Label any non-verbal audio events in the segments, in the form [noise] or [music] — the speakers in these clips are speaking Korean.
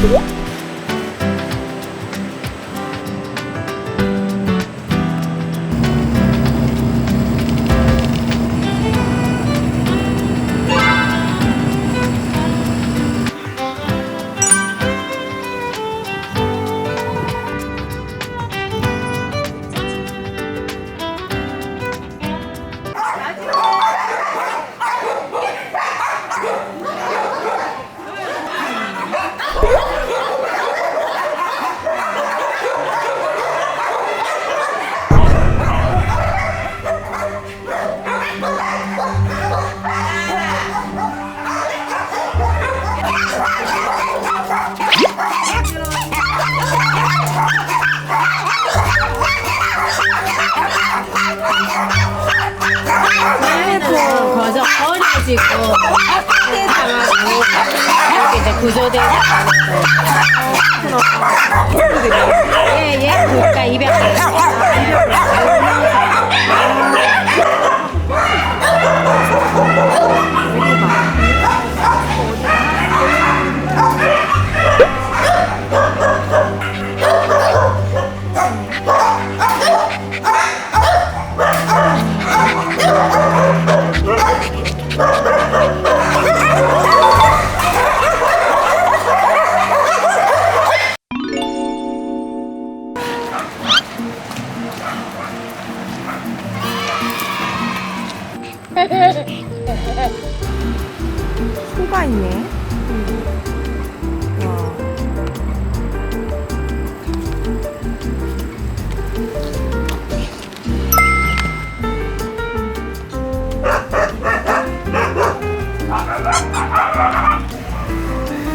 거저 어려지고 학대 당하고 이렇게 이제 구조대 예예 그러니까 입양 소가 있네. 와.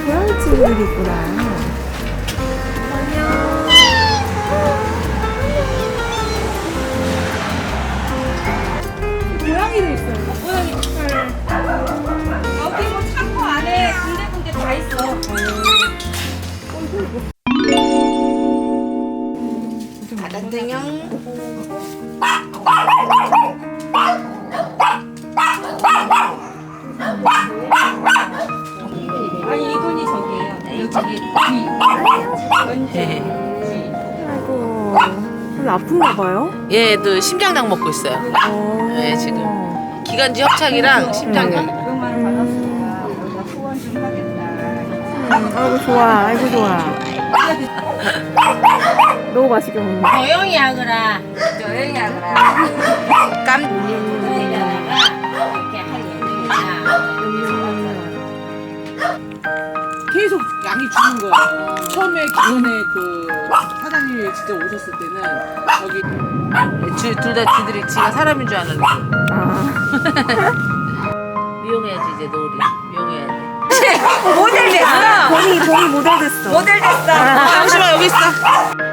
고양이 친구들이 있구나. 바다등형 아니 이분이 저기예요. 여기 저기 뒤. 왼쪽 뒤. 아이고. 별로 아픈가 봐요? 얘도 심장약 먹고 있어요. 어. 네, 지금. 기관지 협착이랑 심장약. 우리가 후원 좀 하겠다. 아이고 좋아. 아이고 좋아. [laughs] 너무 맛있게 먹네. 조용히 하거라 여행이 아니라 깜. 이렇게 할 계속 양이 주는 거예요. 처음에 기존에 그 사장님이 진짜 오셨을 때는 여기 둘다 지들이 지가 사람인 줄 아는 애. 아. [laughs] 미용해야지 이제 노을이. 미용해야 돼. 모델 됐어. 범이 범이 모델 됐어. 모델 됐어. 잠시만 여기 있어.